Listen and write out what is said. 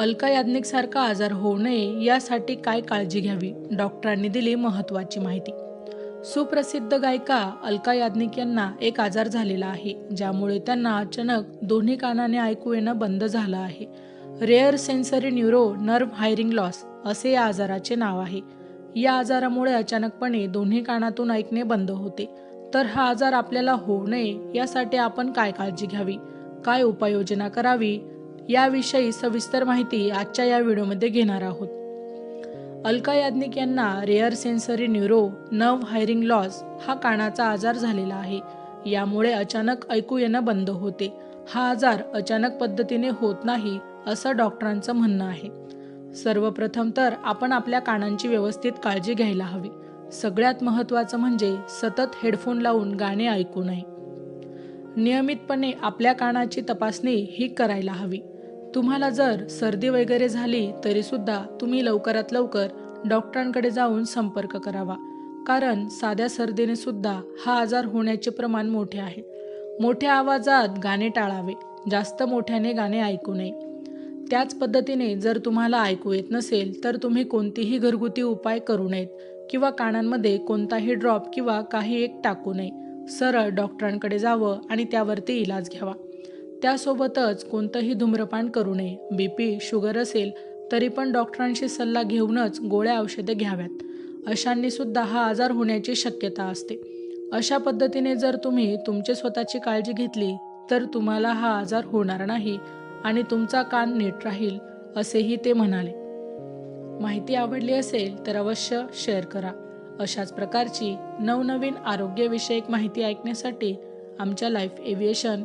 अलका याज्ञिकसारखा आजार होऊ नये यासाठी काय काळजी घ्यावी? डॉक्टरांनी दिली महत्त्वाची माहिती. सुप्रसिद्ध गायिका अलका याज्ञिक यांना एक आजार झालेला आहे ज्यामुळे त्यांना अचानक दोन्ही कानाने ऐकू येणं बंद झालं आहे. Rare sensory neuro nerve hearing loss असे या आजाराचे नाव आहे. या आजारामुळे अचानकपणे दोन्ही कानातून ऐकणे बंद होते. तर हा आजार आपल्याला होऊ नये यासाठी आपण काय काळजी घ्यावी? काय उपाययोजना करावी? याविषयी सविस्तर माहिती आजच्या या व्हिडिओमध्ये घेणार आहोत. अलका याज्ञिक यांना rare sensory neuro nerve hearing loss हा कानाचा आजार झालेला आहे. यामुळे अचानक ऐकू येणं बंद होते. हा आजार अचानक पद्धतीने होत नाही असं डॉक्टरांचं म्हणणं आहे. सर्वप्रथम तर आपण आपल्या कानांची व्यवस्थित काळजी घ्यायला हवी. सगळ्यात महत्त्वाचं म्हणजे सतत हेडफोन लावून गाणे ऐकू नये. नियमितपणे आपल्या कानाची तपासणी ही करायला हवी. तुम्हाला जर सर्दी वगैरे झाली तरीसुद्धा तुम्ही लवकरात लवकर डॉक्टरांकडे जाऊन संपर्क करावा. कारण साध्या सर्दीने सुद्धा हा आजार होण्याचे प्रमाण मोठे आहे. मोठ्या आवाजात गाणे टाळावे. जास्त मोठ्याने गाणे ऐकू नये. त्याच पद्धतीने जर तुम्हाला ऐकू येत नसेल तर तुम्ही कोणतीही घरगुती उपाय करू नयेत किंवा कानांमध्ये कोणताही ड्रॉप किंवा काही एक टाकू नये. सरळ डॉक्टरांकडे जावं आणि त्यावरती इलाज घ्यावा. त्यासोबतच कोणतंही धूम्रपान करू नये. बी पी शुगर असेल तरी पण डॉक्टरांशी सल्ला घेऊनच गोळ्या औषधे घ्याव्यात. अशांनी सुद्धा हा आजार होण्याची शक्यता असते. अशा पद्धतीने जर तुम्ही तुमची स्वतःची काळजी घेतली तर तुम्हाला हा आजार होणार नाही आणि तुमचा कान नीट राहील असेही ते म्हणाले. माहिती आवडली असेल तर अवश्य शेअर करा. अशाच प्रकारची नवनवीन आरोग्यविषयक माहिती ऐकण्यासाठी आमच्या लाईफ एव्हिएशन